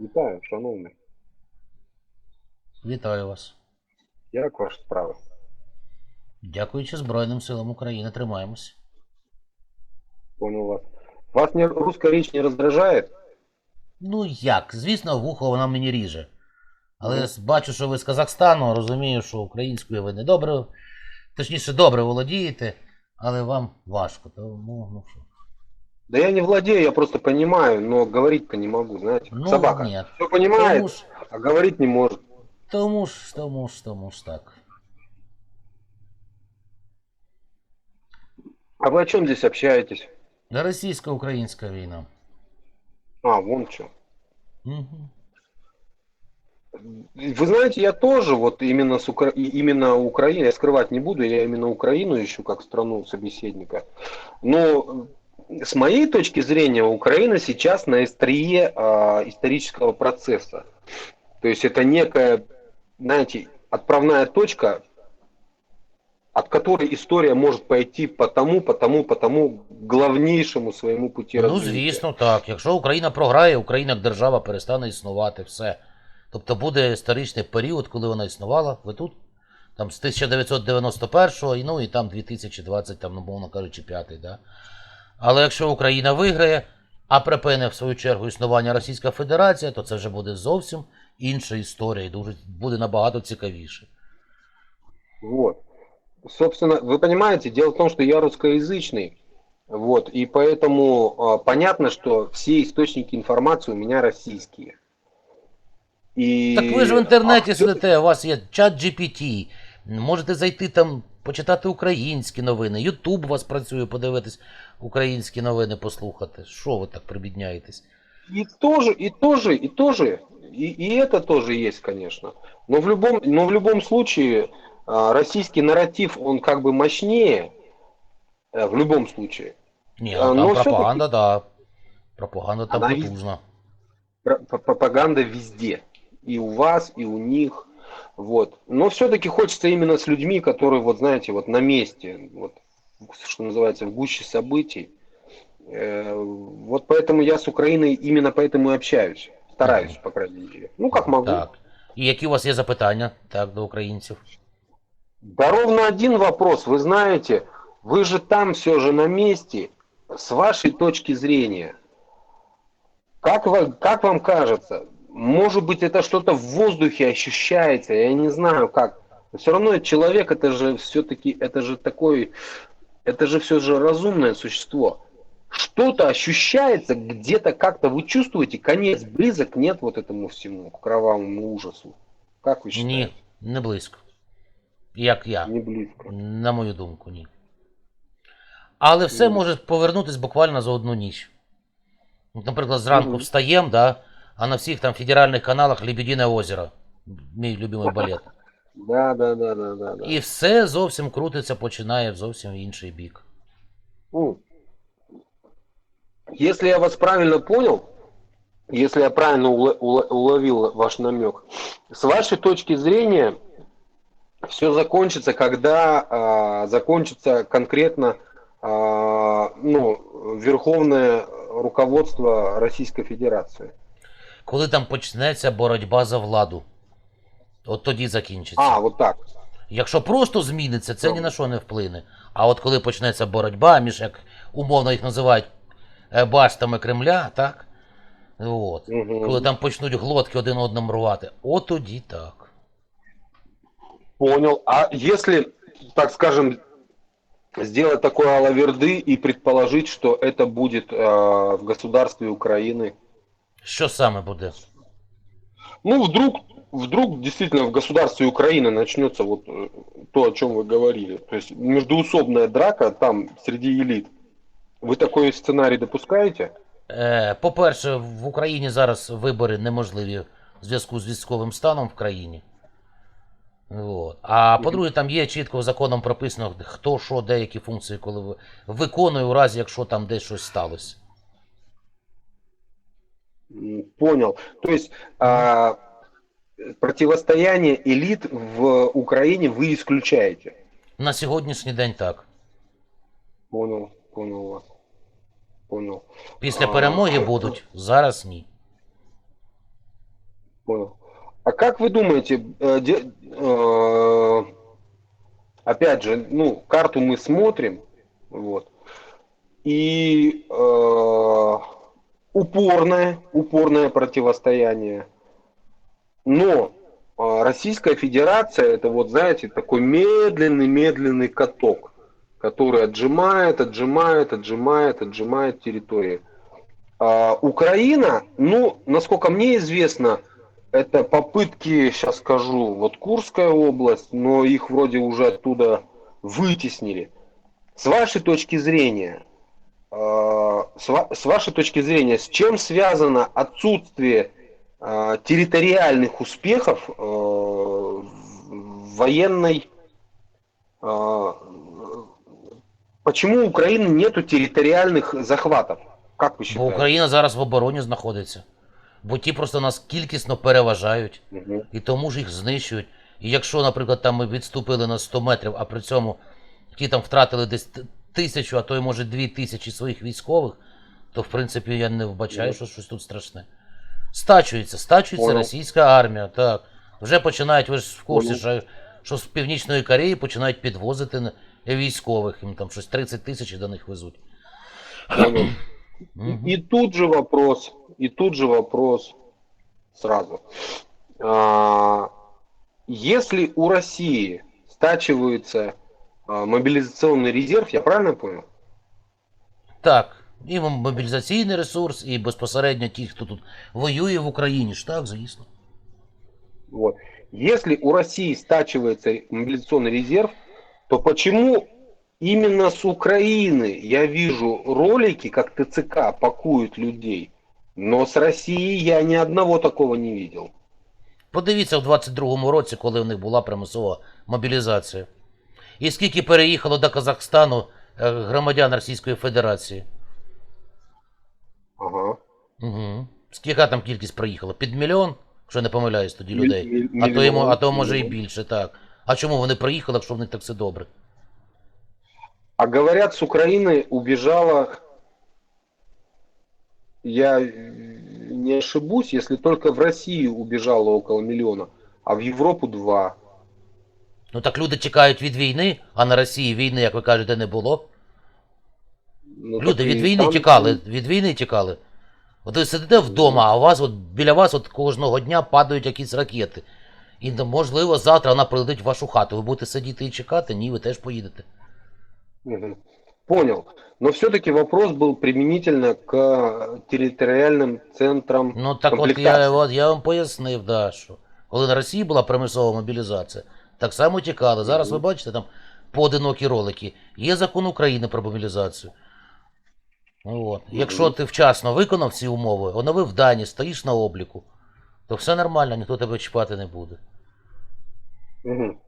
Вітаю, шановний. Вітаю вас. Як ваші справи? Дякуючи Збройним силам України, тримаємось. Понял вас. Вас не, русская речь не раздражает? Ну як? Звісно, вухо вона мені ріже. Але я бачу, що ви з Казахстану, розумію, що українською ви не добре, точніше, добре володієте, але вам важко. Тому, ну що. Да я не владею, я просто понимаю, но говорить-то не могу, знаете. Ну, Собака ні. все понимает, Тому ж, а говорить не может. тому ж, тому ж, тому ж так. А вы о чем здесь общаетесь? Російсько-українська війна. А, вон что. Угу. Вы знаете, я тоже вот именно, с Укра... и- именно Украину, я скрывать не буду, я именно Украину ищу как страну собеседника. Но э, с моей точки зрения, Украина сейчас на острие а, исторического процесса. То есть это некая, знаете, отправная точка, от которой история может пойти по тому, по тому, по тому главнейшему своему пути Ну, звісно, так. Якщо Україна програє, Україна як держава перестане існувати, все. Тобто буде історичний період, коли вона існувала. Ви тут? Там з 1991 і ну і там 2020, там, ну, мовно кажучи, п'ятий, да? Але якщо Україна виграє, а припине в свою чергу існування Російська Федерація, то це вже буде зовсім інша історія і дуже буде набагато цікавіше. Вот. Собственно, вы понимаете, дело в том, что я русскоязычный, вот, и поэтому а, понятно, что все источники информации у меня российские. И... Так ви ж в інтернеті А, сидите, у вас є чат GPT, можете зайти там, почитати українські новини, Ютуб у вас працює, подивитись українські новини, послухати. Що ви так прибідняєтесь? И тоже, и тоже, и тоже, и, и это тоже есть, конечно. Но в любом, но в любом случае а, российский нарратив, он как бы мощнее, э, в любом случае. Ні, А, ну, ну, там всё-таки- пропаганда, да. Пропаганда там Вона від- потужна. Про- п- пропаганда везде. И у вас, и у них. Вот. Но все-таки хочется именно с людьми, которые, вот знаете, вот на месте, вот, что называется, в гуще событий. Э, Вот поэтому я с Украиной именно поэтому и общаюсь. Стараюсь, Мгм. по крайней мере. Ну, как могу. Так. І які у вас є запитання так, до українців? Да ровно один вопрос. Вы знаете, вы же там все же на месте. С вашей точки зрения, как, вы, как вам кажется, может быть это что-то в воздухе ощущается, я не знаю как. Но все равно человек это же все-таки, это же такой, это же все же разумное существо. Что-то ощущается, где-то как-то вы чувствуете, конец близок, нет вот этому всему кровавому ужасу. Как вы считаете? Ні, не близько. Як я. Не близко. На мою думку, ні. Але все Ну. може повернутися буквально за одну ніч. От, Наприклад, зранку Мгм. встаємо, да, а на всіх там федеральних каналах Лебедине озеро. Мій любимий балет. Да, да, да, да, да. да. І все зовсім крутиться, починає в зовсім інший бік. Ну, Если я вас правильно понял, если я правильно ула- ула- уловил ваш намек, с вашей точки зрения все закончится, когда а, закончится конкретно а, ну, верховное руководство Российской Федерации. Коли там почнеться боротьба за владу, от тоді закінчиться. А, вот так. Якщо просто зміниться, це ні на що не вплине. А от коли почнеться боротьба між, як умовно їх називають, е, баштами Кремля, так? От. Мгм. Коли там почнуть глотки один одному рвати, от тоді так. Понял. А если, так скажем, сделать такой алаверды и предположить, что это будет э, в государстве Украины? Що саме буде? Ну, вдруг, вдруг действительно в государстве Украины начнется вот э, то, о чем вы говорили. То есть междуусобная драка там среди элит. Вы такой сценарий допускаете? Е, по-перше, в Україні зараз вибори неможливі в зв'язку з військовим станом в країні. От. А по-друге, там є чітко законом прописано, хто що, деякі функції, коли ви- виконує у разі, якщо там десь щось сталося. М, Понял. То есть а, противостояние элит в Украине вы исключаете? На сьогоднішній день так. Понял, понял вас. Понял. Після А, перемоги будуть, зараз ні. Понял. А как вы думаете, э, де- э, опять же, ну, карту мы смотрим, вот, и э, упорное, упорное противостояние, но э, Российская Федерация, это вот, знаете, такой медленный-медленный каток, который отжимает, отжимает, отжимает, отжимает территории. А, Украина, ну, насколько мне известно, это попытки, сейчас скажу, вот Курская область, но их вроде уже оттуда вытеснили. С вашей точки зрения, с, ва- с вашей точки зрения, с чем связано отсутствие э, территориальных успехов э, в военной... э, почему у Украины нету территориальных захватов? Как вы Бо считаете? Україна зараз в обороні знаходиться. Бо ті просто нас кількісно переважають. Мгм. і тому ж їх знищують. І якщо, наприклад, там ми відступили на 100 метрів, а при цьому ті там втратили десь т- тисячу, а то й може дві тисячі своїх військових, то в принципі я не вбачаю, що щось тут страшне. Стачується, стачується Понял. російська армія, так. Вже починають, ви ж в курсі, що, що з Північної Кореї починають підвозити військових, їм там щось 30 тисяч до них везуть. Понял. Мгм. И тут же вопрос, и тут же вопрос сразу. А, Если у России стачивается а, мобилизационный резерв, я правильно понял? Так, і мобілізаційний ресурс, і безпосередньо ті, хто тут воює в Україні ж так, звісно. Вот. Если у России стачивается мобилизационный резерв, то почему именно с Украины я вижу ролики, как ТЦК пакуют людей, но с России я ни одного такого не видел? Подивіться в 22-му році, коли в них була примусова мобілізація. І скільки переїхало до Казахстану е, громадян Російської Федерації. Ага. Угу. Скільки там кількість приїхала? Під мільйон, якщо не помиляюсь тоді людей. міль- А то, йому, а то може і більше, так. А чому вони приїхали, якщо в них так все добре? А говорят, с Украины убежало, я не ошибусь, если только в Россию убежало около миллиона, а в Европу два. Ну так люди тікають від війни, а на Росії війни, як ви кажете, не було. Ну, Люди так від війни там- тікали, від війни тікали. От ви сидите вдома, а у вас от біля вас от кожного дня падають якісь ракети. І ну, можливо завтра вона прилетить в вашу хату. Ви будете сидіти і чекати? Ні, ви теж поїдете. Мгм. Понял. Но все-таки вопрос был применительно к территориальным центрам Ну так от комплектации. я, от, я вам пояснив, да, що коли на Росії була примусова мобілізація, так само тікали. Зараз ви бачите там поодинокі ролики. Є закон України про мобілізацію. От. Якщо ти вчасно виконав ці умови, оновив дані, стоїш на обліку, то все нормально, ніхто тебе чіпати не буде. Мгм.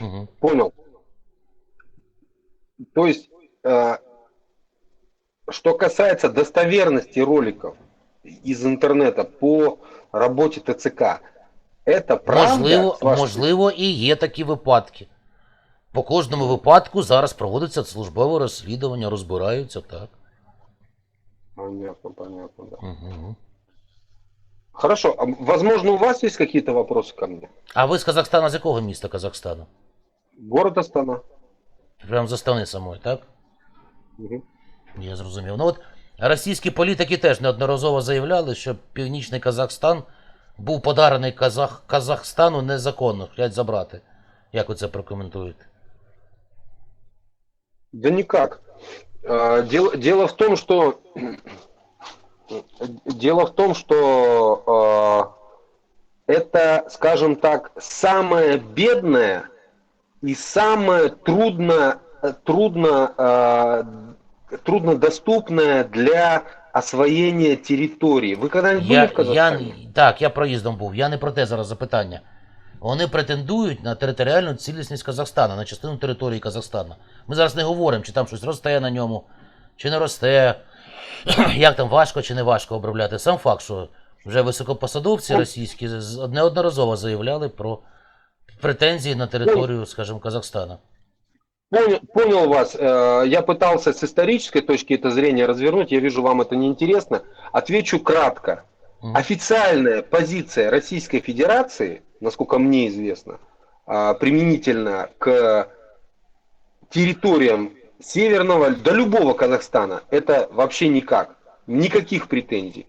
Угу. Понял. То есть, э, что касается достоверности роликов из интернета по работе ТЦК, это правда? Можливо, можливо, і є такі випадки. По кожному випадку зараз проводиться службове розслідування, розбираються, так. Понятно, понятно, да. Угу. Хорошо, а возможно, у вас есть какие-то вопросы ко мне? А ви з Казахстана, з якого міста Казахстану? Город Астана. Прямо з Астани самої, так? Мгм. Я зрозумів. Ну от російські політики теж неодноразово заявляли, що Північний Казахстан був подарений Казах... Казахстану незаконно, хочуть забрати. Як ви це прокоментуєте? Да никак. А, Дело, дело в том, что дело в том, что а, это, скажем так, самое бедное и самое трудно, трудно, а, труднодоступное для освоения территории. Вы когда-нибудь были Я, в я, так, я проїздом був. Я не про те зараз запитання. Вони претендують на територіальну цілісність Казахстана, на частину території Казахстана. Ми зараз не говоримо, чи там щось росте на ньому, чи не росте, як там важко чи не важко обробляти. Сам факт, що вже високопосадовці Ну. російські неодноразово заявляли про претензії на територію, скажімо, Казахстана. Понял, понял вас. Э, Я пытался с исторической точки это зрения развернуть. Я вижу, вам это неинтересно. Отвечу кратко. Мгм. Официальная позиция Российской Федерации, насколько мне известно, а, применительно к территориям Северного, до любого Казахстана, это вообще никак. Никаких претензий.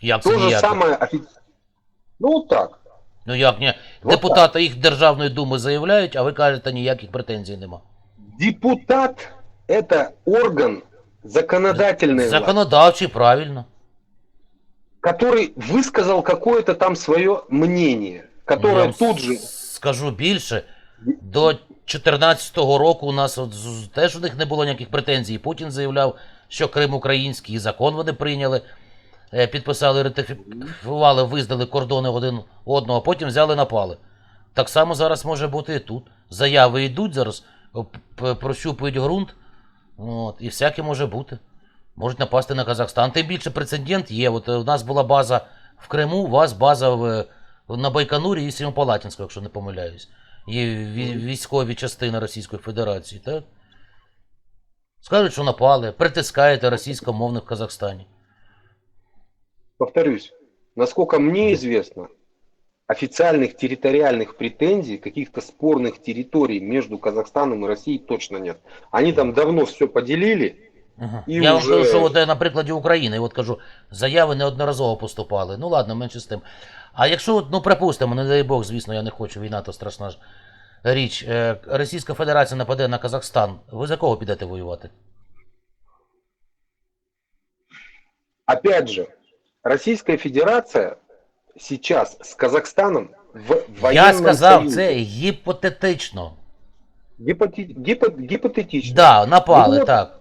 Як це То же ніяк? самое официально. Ну вот так. Ну як ні? Вот Депутати їх Державної думи заявляють, а ви кажете, ніяких претензій нема. Депутат это орган законодательной власти, Законодавчий, правильно. который высказал какое-то там свое мнение, Я которое вам тут же скажу більше. До 2014 року у нас от з- теж у них не було ніяких претензій. Путін заявляв, що Крим український, і закон вони прийняли, е, підписали, ратифікували, визнали кордони один одного, а потім взяли напали. Так само зараз може бути і тут. Заяви йдуть зараз, о, п- прощупують ґрунт, от, і всяке може бути. Можуть напасти на Казахстан. Тим більше прецедент є. От е, у нас була база в Криму, у вас база в, на Байконурі і Сімопалатінську, якщо не помиляюсь. Є військові частини Російської Федерації, так? Скажуть, що напали, притискаєте російськомовних в Казахстані. повторюсь, насколько мне известно, официальных территориальных претензий, каких-то спорных территорий между Казахстаном и Россией точно нет. Они там давно все поделили. Ага. І Я вам вже- кажу, що от, е, на прикладі України, от кажу, заяви неодноразово поступали. Ну ладно, менше з тим. А якщо, от, ну припустимо, не дай Бог, звісно, я не хочу, війна то страшна ж річ. Е, Російська Федерація нападе на Казахстан. Ви за кого підете воювати? Опять же, Российская Федерация сейчас с Казахстаном в военном Я сказав, союзе. це гіпотетично. Гипоте- гипо- гипотетично. Да, напали, Ну, от- так.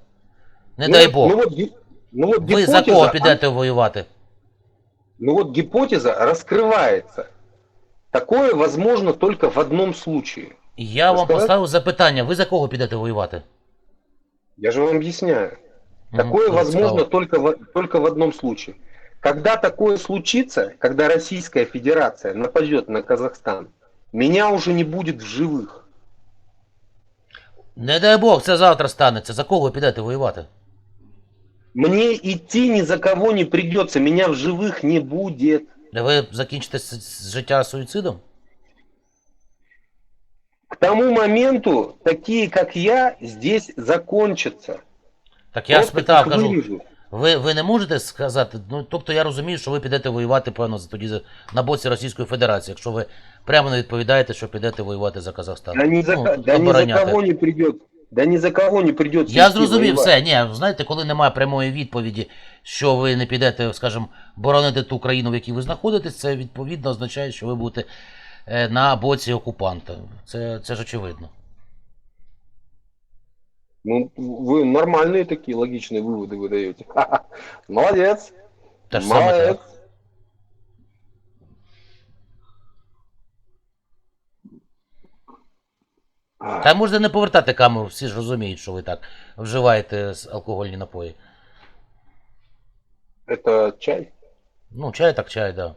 Не Ну дай Бог. Ну вот, ги- ну вот Ви за гипотеза, кого підете воювати? Ну вот гипотеза раскрывается. Такое возможно только в одном случае. Я вам Розказати? поставив запитання, ви за кого підете воювати? Я же вам объясняю. Мгм, Такое ну, возможно цікаво. только в, только в одном случае. Когда такое случится, когда Российская Федерация нападет на Казахстан, меня уже не будет в живых. Не дай Бог, це завтра станеться. За кого ви підете воювати? Мне идти ни за кого не придется, меня в живых не будет. Ви закінчите с- с- життя суїцидом? К тому моменту такие, как я, здесь закончатся. Так я Просто спитав, их кажу, вырежут. Ви, ви не можете сказати, ну тобто я розумію, що ви підете воювати, певно, тоді на боці Російської Федерації, якщо ви прямо не відповідаєте, що підете воювати за Казахстан. Да ни за, Ну, да ни за кого не придет. Да ни за кого не придется. Я зрозумів воевать. все. Ні, знаєте, коли немає прямої відповіді, що ви не підете, скажімо, боронити ту країну, в якій ви знаходитесь, це відповідно означає, що ви будете е, на боці окупанта. Це, це ж очевидно. Ну, вы нормальные такие логичные выводы выдаете. Молодец. Те ж саме Молодец. так. А, Та можете не повертати камеру, всі ж розуміють, що ви так вживаєте з- алкогольні напої. Это чай? Ну, чай так чай, да.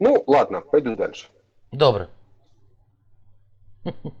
Ну, ладно, пойду дальше. Добре.